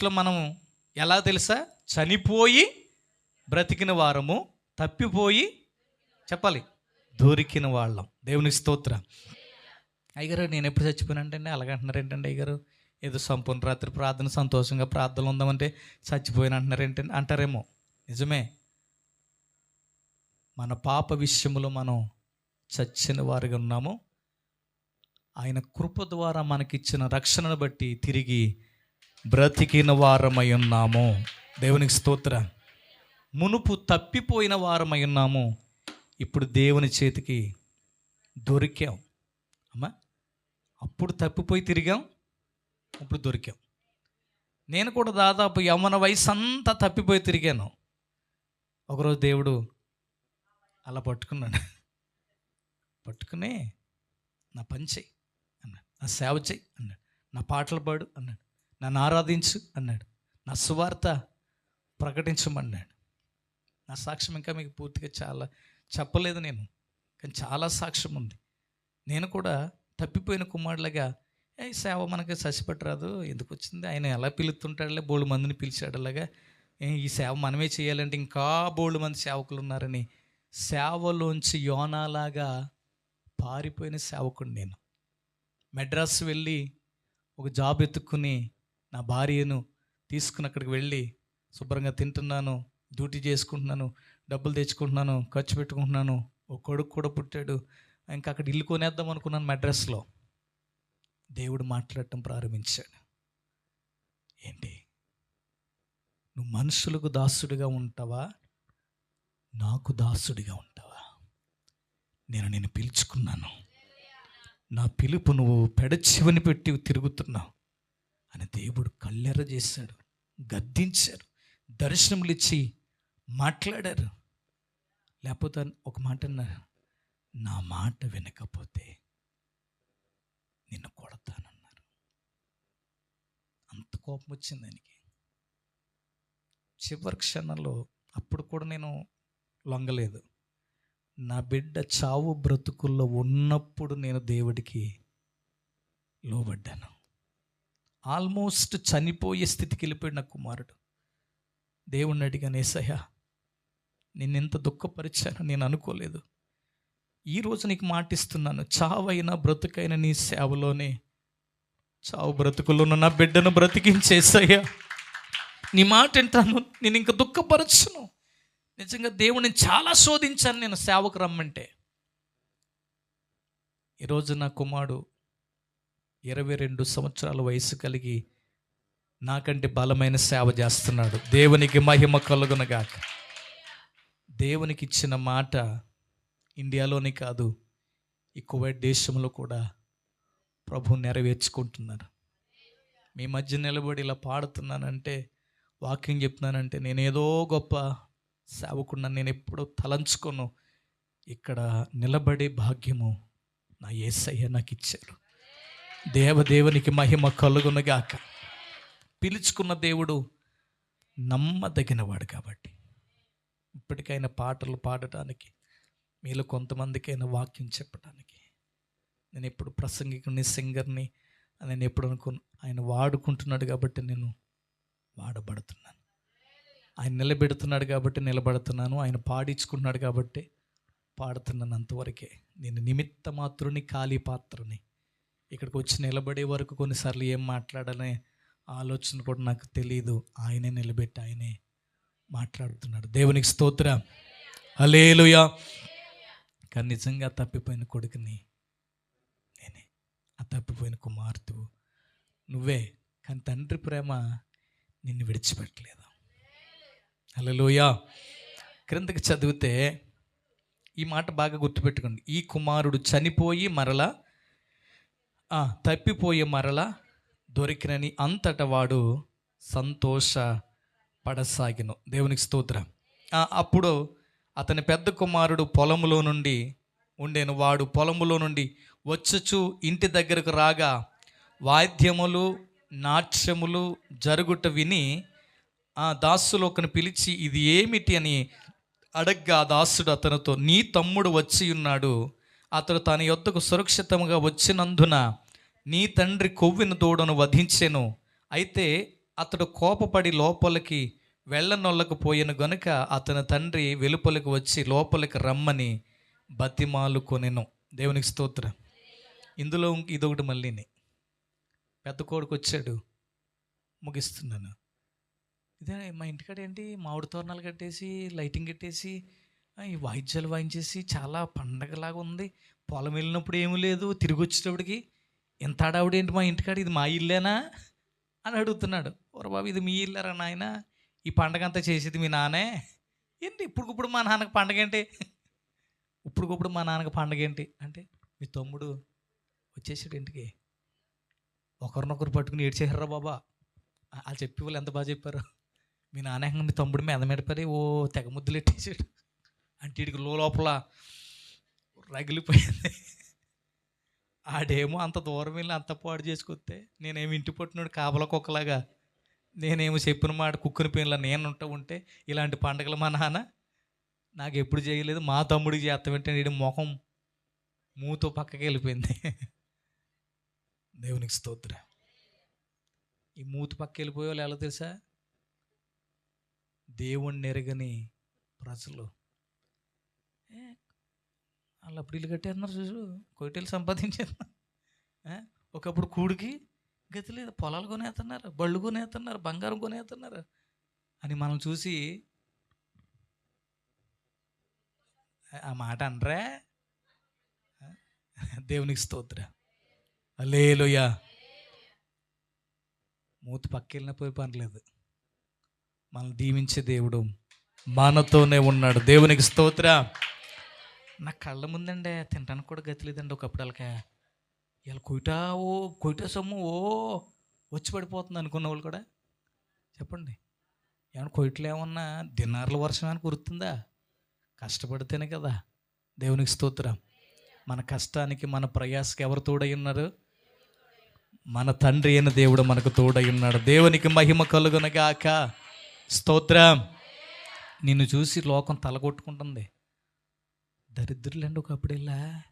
దృష్టిలో మనం ఎలా తెలుసా? చనిపోయి బ్రతికిన వారము తప్పిపోయి చెప్పాలి దొరికిన వాళ్ళం. దేవుని స్తోత్ర. అయ్యగారు నేను ఎప్పుడు చచ్చిపోయినంటే అలాగంటున్నారు ఏంటంటే అయ్యగారు? ఏదో సంపూర్ణ రాత్రి ప్రార్థన సంతోషంగా ప్రార్థనలు ఉందామంటే చచ్చిపోయిన అంటున్నారు ఏంటంటే అంటారేమో. నిజమే. మన పాప విషయంలో మనం చచ్చిన వారిగా ఉన్నాము. ఆయన కృప ద్వారా మనకిచ్చిన రక్షణను బట్టి తిరిగి బ్రతికిన వారమై ఉన్నాము దేవునికి స్తోత్ర. మునుపు తప్పిపోయిన వారమై ఉన్నాము ఇప్పుడు దేవుని చేతికి దొరికాం. అమ్మా అప్పుడు తప్పిపోయి తిరిగాం ఇప్పుడు దొరికాం. నేను కూడా దాదాపు యమన వయసు అంతా తప్పిపోయి తిరిగాను. ఒకరోజు దేవుడు అలా పట్టుకున్నాడు. పట్టుకుని నా పని చెయ్యి అన్నాడు. నా సేవ చెయ్యి అన్నాడు. నా పాటలు పాడు అన్నాడు. నన్ను ఆరాధించు అన్నాడు. నా సువార్త ప్రకటించమన్నాడు. నా సాక్ష్యం ఇంకా మీకు పూర్తిగా చాలా చెప్పలేదు నేను కానీ చాలా సాక్ష్యం ఉంది. నేను కూడా తప్పిపోయిన కుమారులుగా ఏ సేవ మనకి చచ్చిపెట్టరాదు ఎందుకు వచ్చింది? ఆయన ఎలా పిలుస్తుంటాడులే? బోళ్ళు మందిని పిలిచాడులాగా. ఈ సేవ మనమే చేయాలంటే ఇంకా బోళ్ళు మంది సేవకులు ఉన్నారని. సేవలోంచి యోనాలాగా పారిపోయిన సేవకుడు నేను. మెడ్రాస్ వెళ్ళి ఒక జాబ్ ఎత్తుక్కుని నా భార్యను తీసుకుని అక్కడికి వెళ్ళి శుభ్రంగా తింటున్నాను డ్యూటీ చేసుకుంటున్నాను డబ్బులు తెచ్చుకుంటున్నాను ఖర్చు పెట్టుకుంటున్నాను. ఒక కొడుకు కూడా పుట్టాడు. ఇంకా అక్కడ ఇల్లు కొనేద్దాం అనుకున్నాను మెడ్రస్లో దేవుడు మాట్లాడటం ప్రారంభించాడు. ఏంటి? నువ్వు మనుషులకు దాసుడిగా ఉంటావా? నాకు దాసుడిగా ఉంటావా? నేను నేను పిలుచుకున్నాను. నా పిలుపు నువ్వు పెడచివని పెట్టి తిరుగుతున్నావు. అని దేవుడు కళ్ళెర్ర చేశాడు గద్దించారు దర్శనములు ఇచ్చి మాట్లాడారు. లేకపోతే ఒక మాట అన్నారు నా మాట వినకపోతే నిన్ను కొడతానన్నారు. అంత కోపం వచ్చింది దానికి చివరి క్షణంలో అప్పుడు కూడా నేను లొంగలేదు. నా బిడ్డ చావు బ్రతుకుల్లో ఉన్నప్పుడు నేను దేవుడికి లోబడ్డాను. ఆల్మోస్ట్ చనిపోయే స్థితికి వెళ్ళిపోయిన నా కుమారుడు. దేవుణ్ణి అడిగాను ఏసయ్యా నిన్నెంత దుఃఖపరిచాను నేను అనుకోలేదు. ఈరోజు నీకు మాటిస్తున్నాను చావైనా బ్రతుకైన నీ సేవలోనే చావు బ్రతుకులోను నా బిడ్డను బ్రతికించేసయ్యా నీ మాట వింటాను నేను ఇంకా దుఃఖపరచును. నిజంగా దేవుడిని చాలా శోధించాను నేను సేవకు రమ్మంటే. ఈరోజు నా కుమారుడు ఇరవై రెండు సంవత్సరాల వయసు కలిగి నాకంటే బలమైన సేవ చేస్తున్నాడు. దేవునికి మహిమ కలుగునగాక. దేవునికి ఇచ్చిన మాట ఇండియాలోనే కాదు ఈ కువైట్ దేశంలో కూడా ప్రభు నెరవేర్చుకుంటున్నారు. మీ మధ్య నిలబడి ఇలా పాడుతున్నానంటే వాక్యం చెప్తున్నానంటే నేనేదో గొప్ప సేవకుండా నేను ఎప్పుడూ తలంచుకోను. ఇక్కడ నిలబడే భాగ్యము నా ఏసయ్య నాకు ఇచ్చారు దేవదేవునికి మహిమ కలుగునుగాక. పిలుచుకున్న దేవుడు నమ్మదగినవాడు కాబట్టి. ఇప్పటికైనా పాటలు పాడటానికి మీలో కొంతమందికైనా వాక్యం చెప్పడానికి నేను ఎప్పుడు ప్రసంగికుని సింగర్ని నేను ఎప్పుడు అనుకున్నా ఆయన వాడుకుంటున్నాడు కాబట్టి నేను వాడబడుతున్నాను. ఆయన నిలబెడుతున్నాడు కాబట్టి నిలబడుతున్నాను. ఆయన పాడించుకుంటున్నాడు కాబట్టి పాడుతున్నాను. అంతవరకే నేను నిమిత్త మాత్రుని ఖాళీ పాత్రని ఇక్కడికి వచ్చి నిలబడే వరకు కొన్నిసార్లు ఏం మాట్లాడాలనే ఆలోచన కూడా నాకు తెలియదు ఆయనే నిలబెట్టి ఆయనే మాట్లాడుతున్నాడు. దేవునికి స్తోత్ర. అలేలుయా కానీ నిజంగా తప్పిపోయిన కొడుకుని నేనే ఆ తప్పిపోయిన కుమార్తె నువ్వే కానీ తండ్రి ప్రేమ నిన్ను విడిచిపెట్టలేదు. అలలోయా క్రిందకి చదివితే ఈ మాట బాగా గుర్తుపెట్టుకోండి. ఈ కుమారుడు చనిపోయి మరలా తప్పిపోయే మరలా దొరికినని అంతట వాడు సంతోష పడసాగిను దేవునికి స్తోత్రం. అప్పుడు అతని పెద్ద కుమారుడు పొలములో నుండి ఉండేను. వాడు పొలములో నుండి వచ్చుచు ఇంటి దగ్గరకు రాగా వాద్యములు నాట్యములు జరుగుట విని ఆ దాసులు ఒకని పిలిచి ఇది ఏమిటి? అని అడగ్గా దాసుడు అతనితో నీ తమ్ముడు వచ్చి ఉన్నాడు. అతడు తన యొద్దకు సురక్షితంగా వచ్చినందున నీ తండ్రి కొవ్విన దూడను వధించెను. అయితే అతడు కోపపడి లోపలికి వెళ్ళనొల్లకపోయిన గనుక అతని తండ్రి వెలుపలికి వచ్చి లోపలికి రమ్మని బతిమాలు కొనెను దేవునికి స్తోత్రం. ఇందులో ఇదొకటి మళ్ళీని పెద్ద కొడుకు వచ్చాడు. ముగిస్తున్నాను. ఇదే మా ఇంటికాడ ఏంటి? మామిడి తోరణాలు కట్టేసి లైటింగ్ కట్టేసి ఈ వాయిద్యాలు వాయించేసి చాలా పండగలాగా ఉంది. పొలం వెళ్ళినప్పుడు ఏమీ లేదు. తిరిగి వచ్చేటప్పటికి ఇంత ఆడావిడ మా ఇంటికాడ? ఇది మా ఇల్లేనా? అని అడుగుతున్నాడు. బాబు ఇది మీ ఇల్లరా నాయన? ఈ పండగ అంతా చేసేది మీ నానే? ఏంటి ఇప్పుడుకిప్పుడు మా నాన్నకి పండగ ఏంటి ఇప్పుడుకిప్పుడు మా నాన్నకి పండగ ఏంటి అంటే మీ తమ్ముడు వచ్చేసాడు ఇంటికి. ఒకరినొకరు పట్టుకుని ఏడ్చేసారా బాబా? వాళ్ళు చెప్పి వాళ్ళు ఎంత బాగా చెప్పారు? మీ నాన్న మీ తమ్ముడు మీద మీద పడి ఓ తెగ ముద్దులు ఎట్టేసాడు. అంటే ఇడికి లోపల రగిలిపోయింది. ఆడేమో అంత దూరం వెళ్ళి అంత పాడు చేసుకొస్తే నేనేమి ఇంటి పట్టినోడు కాపల కుక్కలాగా నేనేమో చెప్పిన మాట కుక్కుని పోయినలా నేను ఉంటా ఉంటే ఇలాంటి పండగలు మా నాన్న నాకు ఎప్పుడు చేయలేదు. మా తమ్ముడికి చేస్తామంటే నేను ముఖం మూతో పక్కకి వెళ్ళిపోయింది. దేవునికి స్తోత్ర. ఈ మూత పక్క వెళ్ళిపోయే వాళ్ళు ఎలా తెలుసా? దేవుణ్ణి ఎరగని ప్రజలు. ఏ, వాళ్ళు అప్పుడు ఇల్లు కట్టేస్తున్నారు చూసు కోయిటలు సంపాదించారు ఒకప్పుడు కూడికి గతి లేదు. పొలాలు కొనేస్తున్నారు బళ్ళు కొనేస్తున్నారు బంగారం కొనేస్తున్నారు అని మనం చూసి ఆ- మాట అనరా? దేవునికి స్తోత్ర. అలేలుయా మూతి పక్కెళ్ళిన పోయి పనిలేదు మనల్ని దీవించే దేవుడు మనతోనే ఉన్నాడు. దేవునికి స్తోత్ర. నా కళ్ళ ముందండి తినడానికి కూడా గతి లేదండి ఒకప్పుడు వాళ్ళకి. ఇలా కొయిటా ఓ కొయిటా సొమ్ము ఓ వచ్చి పడిపోతుంది అనుకున్న వాళ్ళు కూడా. చెప్పండి. ఏమన్నా కొయిట్లు ఏమన్నా దినార్ల వర్షం అని కురుతుందా? కష్టపడితేనే కదా. దేవునికి స్తోత్రం. మన కష్టానికి మన ప్రయాసకి ఎవరు తోడై ఉన్నారు? మన తండ్రి అయిన దేవుడు మనకు తోడై ఉన్నాడు. దేవునికి మహిమ కలుగునగాక. స్తోత్రం. నిన్ను చూసి లోకం తలగొట్టుకుంటుంది. దరిద్రులండి ఒకప్పుడు ఇలా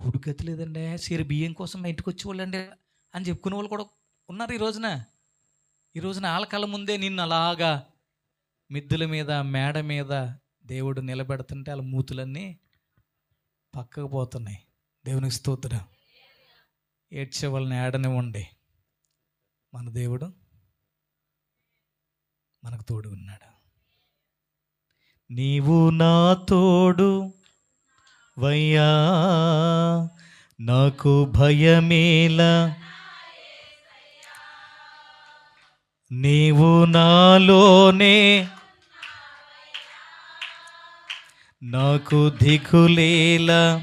కుడి గతి లేదండి సిరి బియ్యం కోసం మా ఇంటికి వచ్చేవాళ్ళండి. అని చెప్పుకునే వాళ్ళు కూడా ఉన్నారు ఈ రోజున. ఈ రోజున ఆలకాల ముందే నిన్ను అలాగా మిద్దుల మీద మేడ మీద దేవుడు నిలబెడుతుంటే వాళ్ళ మూతులన్నీ పక్కకు పోతున్నాయి. దేవునికి స్తోత్రం. ఏడ్చే వాళ్ళని ఏడనివ్వండి. మన దేవుడు మనకు తోడు ఉన్నాడు నీవు నా తోడు వయ్యా నాకు భయమేలా. నీవు నాలోనే నాకు దిగులేలా.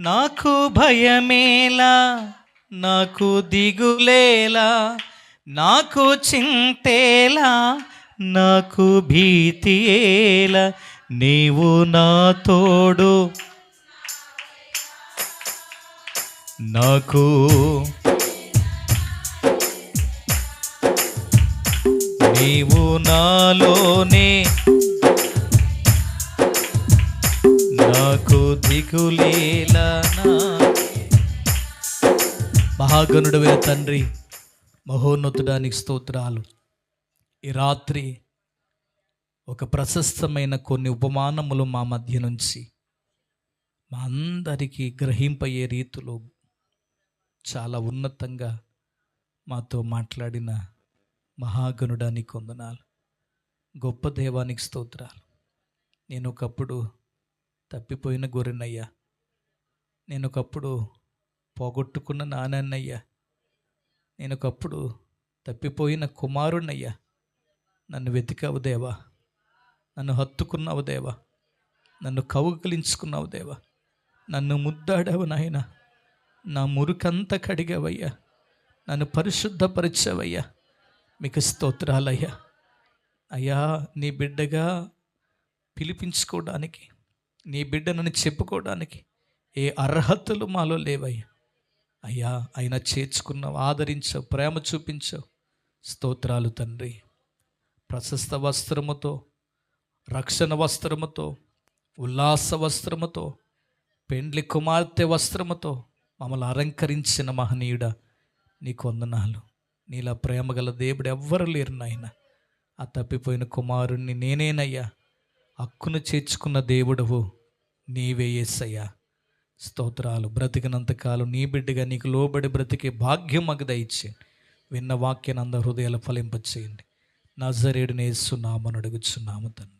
నాకు భయమేలా నాకు దిగులేలా. నాకు చింతేలా నాకు భీతి ఏలా. నీవు నా తోడు. నాకు నీవు నాలోనే. నాకు దిగులేలా మహాగణుడమైన తండ్రి మహోన్నతుడానికి స్తోత్రాలు. ఈ రాత్రి ఒక ప్రశస్తమైన కొన్ని ఉపమానములు మా మధ్య నుంచి. మా అందరికీ గ్రహింపయ్యే రీతిలో చాలా ఉన్నతంగా మాతో మాట్లాడిన మహాగణుడానికి వందనాలు. గొప్ప దేవానికి స్తోత్రాలు. నేను ఒకప్పుడు తప్పిపోయిన గొర్రెనయ్యా. నేను ఒకప్పుడు పోగొట్టుకున్న నానన్నయ్యా నేను ఒకప్పుడు తప్పిపోయిన కుమారుణ్ణయ్యా. నన్ను వెతికావు దేవా. నన్ను హత్తుకున్నావు దేవా. నన్ను కౌగిలించుకున్నావు దేవా. నన్ను ముద్దాడావు నాయన. నా మురుకంతా కడిగావయ్యా. నన్ను పరిశుద్ధపరిచావయ్యా. మీకు స్తోత్రాలయ్యా. అయ్యా నీ బిడ్డగా పిలిపించుకోవడానికి నీ బిడ్డనని చెప్పుకోవడానికి ఏ అర్హతలు మాలో లేవయ్యా. అయ్యా ఆయన చేర్చుకున్నావు ఆదరించావు ప్రేమ చూపించావు. స్తోత్రాలు తండ్రి. ప్రశస్త వస్త్రముతో రక్షణ వస్త్రముతో ఉల్లాస వస్త్రముతో పెండ్లి కుమార్తె వస్త్రముతో మమ్మల్ని అలంకరించిన మహనీయుడ నీకు వందనాలు. నీలా ప్రేమ గల దేవుడు ఎవ్వరు లేరు నాయన. ఆ తప్పిపోయిన కుమారుణ్ణి నేనేనయ్యా. హక్కును చేర్చుకున్న దేవుడవు నీవే యేసయ్యా. స్తోత్రాలు. బ్రతికినంతకాలం నీ బిడ్డగా నీకు లోబడి బ్రతికే భాగ్యం మాకు దయచేయండి. విన్న వాక్యాన్ని అందరి హృదయాలు ఫలింపచేయండి. నజరేడు నేస్తున్నామని అడుగుచున్నాము తండ్రి.